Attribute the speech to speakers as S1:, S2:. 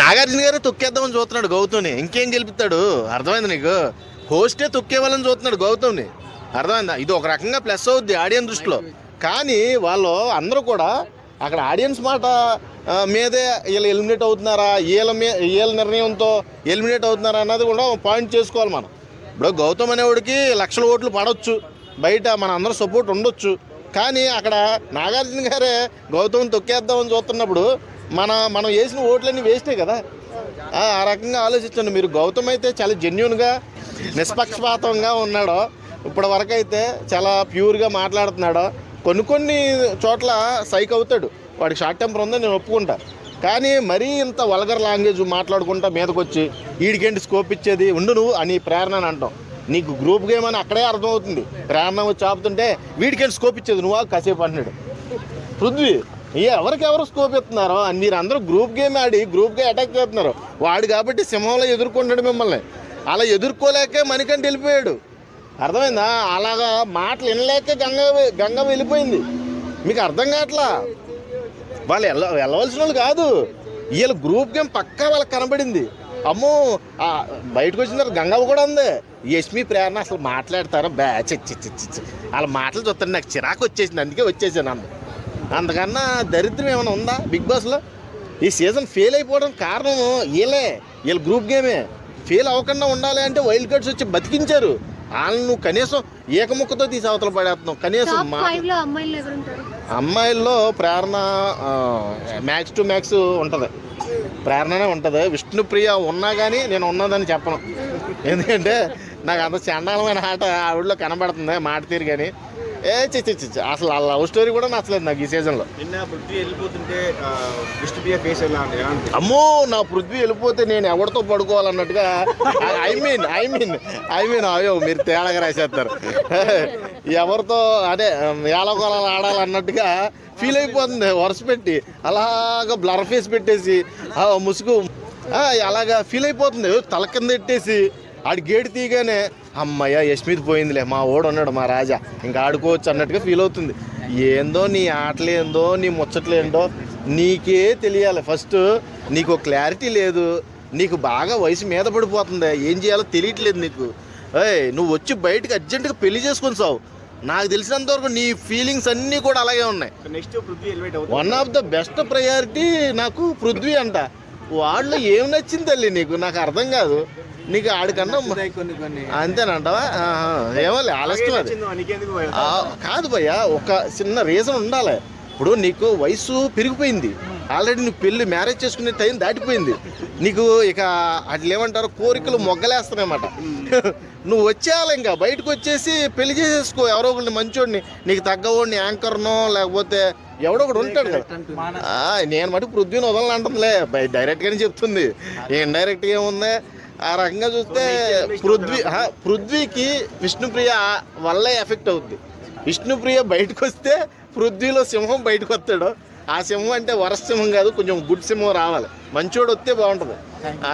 S1: నాగార్జున గారే తొక్కేద్దామని చూస్తున్నాడు గౌతమ్ని. ఇంకేం గెలుపుతాడు అర్థమైంది నీకు? హోస్టే తొక్కేవాళ్ళని చూస్తున్నాడు గౌతమ్ని. అర్థమైందా? ఇది ఒక రకంగా ప్లస్ అవుద్ది ఆడియన్స్ దృష్టిలో. కానీ వాళ్ళు అందరూ కూడా అక్కడ ఆడియన్స్ మాట మీదే వీళ్ళు ఎలిమినేట్ అవుతున్నారా? వీళ్ళ మీ వీళ్ళ నిర్ణయంతో ఎలిమినేట్ అవుతున్నారా అన్నది కూడా పాయింట్ చేసుకోవాలి మనం. ఇప్పుడు గౌతమ్ అనేవాడికి లక్షల ఓట్లు పడవచ్చు బయట మన అందరూ సపోర్ట్ ఉండొచ్చు. కానీ అక్కడ నాగార్జున గారే గౌతమ్ తొక్కేద్దామని చూస్తున్నప్పుడు మన మనం వేసిన ఓట్లన్నీ వేస్టే కదా. ఆ రకంగా ఆలోచించండి. మీరు గౌతమ్ అయితే చాలా జెన్యున్గా నిష్పక్షపాతంగా ఉన్నాడో ఇప్పటి వరకు అయితే చాలా ప్యూర్గా మాట్లాడుతున్నాడో కొన్ని కొన్ని చోట్ల సైక్ అవుతాడు. వాడికి షార్ట్ టెంపర్ ఉందని నేను ఒప్పుకుంటా. కానీ మరీ ఇంత వల్గర్ లాంగ్వేజ్ మాట్లాడుకుంటా మీదకొచ్చి వీడికేంటి స్కోప్ ఇచ్చేది? ఉండు నువ్వు అని ప్రేరణ అని అంటాం. నీకు గ్రూప్ గేమ్ అని అక్కడే అర్థమవుతుంది. ప్రేరణ వచ్చి ఆపుతుంటే స్కోప్ ఇచ్చేది నువ్వు? కాసేపు అంటున్నాడు. పృథ్వీ ఎవరికెవరు ఎవరికి ఎవరు స్కోప్ ఇస్తున్నారో? మీరు అందరూ గ్రూప్ గేమ్ ఆడి గ్రూప్గా అటాక్ చేస్తున్నారు. వాడు కాబట్టి సింహంలో ఎదుర్కొంటాడు మిమ్మల్ని. అలా ఎదుర్కోలేకే మణికంఠ వెళ్ళిపోయాడు. అర్థమైందా? అలాగా మాటలు వినలేక గంగ గంగ వెళ్ళిపోయింది. మీకు అర్థం కావట్లా? వాళ్ళు వెళ్ళ వెళ్ళవలసిన వాళ్ళు కాదు. వీళ్ళ గ్రూప్ గేమ్ పక్కా వాళ్ళకి కనబడింది. అమ్మో ఆ, బయటకు వచ్చిన తర్వాత గంగవ్వ కూడా ఉంది. యష్మి ప్రేరణ అసలు మాట్లాడతారా? బ్యా చి వాళ్ళ మాటలు చూస్తాను నాకు చిరాకు వచ్చేసింది. అందుకే వచ్చేసాను అన్న. అంతకన్నా దరిద్రం ఏమైనా ఉందా బిగ్ బాస్లో? ఈ సీజన్ ఫెయిల్ అయిపోవడం కారణం వీళ్ళే. వీళ్ళ గ్రూప్ గేమే. ఫెయిల్ అవ్వకుండా ఉండాలి అంటే వైల్డ్ కార్డ్స్ వచ్చి బతికించారు. వాళ్ళని కనీసం ఏకముక్కతో తీసి అవతల పడేస్తున్నావు. కనీసం అమ్మాయిల్లో ప్రేరణ మ్యాక్స్ టు మ్యాక్స్ ఉంటుంది. ప్రేరణనే ఉంటుంది. విష్ణుప్రియ ఉన్నా కానీ నేను ఉన్నదని చెప్పను. ఎందుకంటే నాకు అంత చండాలమైన ఆట ఆవిడలో కనబడుతుంది మాట తీరు కానీ. ఏ చి చి చి చి. అసలు ఆ లవ్ స్టోరీ కూడా నచ్చలేదు నాకు ఈ సీజన్లో.
S2: నిన్న పృథ్వీ వెళ్ళిపోతుంటే విష్ణుప్రియ ఫేస్
S1: అమ్మో నా పృథ్వీ వెళ్ళిపోతే నేను ఎవరితో పడుకోవాలన్నట్టుగా I mean I mean I mean అయ్యో మీరు తేడాగా రాసేస్తారు. ఎవరితో అదే ఏలకోలాలు ఆడాలన్నట్టుగా ఫీల్ అయిపోతుంది వరుస పెట్టి అలాగ బ్లర్ ఫేస్ పెట్టేసి ముసుగు అలాగా ఫీల్ అయిపోతుంది. తల కింద పెట్టేసి ఆడి గేటు తీయగానే అమ్మయ్య యశ్మిత్ పోయిందిలే మా ఓడు ఉన్నాడు మా రాజా. ఇంకా ఆడుకోవచ్చు అన్నట్టుగా ఫీల్ అవుతుంది. ఏందో నీ ఆటలేందో నీ ముచ్చట్లేందో నీకే తెలియాలి. ఫస్ట్ నీకు క్లారిటీ లేదు. నీకు బాగా వయసు మీద పడిపోతుంది. ఏం చేయాలో తెలియట్లేదు నీకు. ఏయ్ నువ్వు వచ్చి బయటకు అర్జెంటుగా పెళ్ళి చేసుకొని సావు. నాకు తెలిసినంత వరకు నీ ఫీలింగ్స్ అన్నీ కూడా అలాగే ఉన్నాయి.
S2: నెక్స్ట్ పృథ్వీ ఎలివేట్ అవుతుంది.
S1: One of the best priority నాకు పృథ్వీ అంట. వాళ్ళు ఏం నచ్చింది తల్లి నీకు? నాకు అర్థం కాదు. నీకు ఆడికన్నా మ-
S2: కొన్ని కొన్ని.
S1: అంతేనంటావా. ఏమోలే ఆలస్యం అది. కాదు భయ్య ఒక చిన్న రీజన్ ఉండాలి. ఇప్పుడు నీకు వయసు పెరిగిపోయింది. ఆల్రెడీ నువ్వు పెళ్ళి మ్యారేజ్ చేసుకునే టైం దాటిపోయింది. నీకు ఇక అట్లా ఏమంటారు కోరికలు మొగ్గలేస్తాయన్నమాట నువ్వు వచ్చేయాలి ఇంకా బయటకు వచ్చేసి పెళ్ళి చేసేసుకో ఎవరో ఒకరిని మంచోడిని. నీకు తగ్గవాడిని యాంకర్నో లేకపోతే ఎవడో ఒకడు ఉంటాడు కదా. నేను మటు పృథ్వీని వదలని అంటుందిలే డైరెక్ట్గానే చెప్తుంది. ఇండైరెక్ట్గా ఏముంది? ఆ రకంగా చూస్తే పృథ్వీ పృథ్వీకి విష్ణుప్రియ వల్లే ఎఫెక్ట్ అవుద్ది. విష్ణుప్రియ బయటకు వస్తే పృథ్వీలో సింహం బయటకు వస్తాడు ఆ సింహం అంటే వరస్ సింహం కాదు కొంచెం గుడ్ సింహం రావాలి. మంచోడు వస్తే బాగుంటుంది. ఆ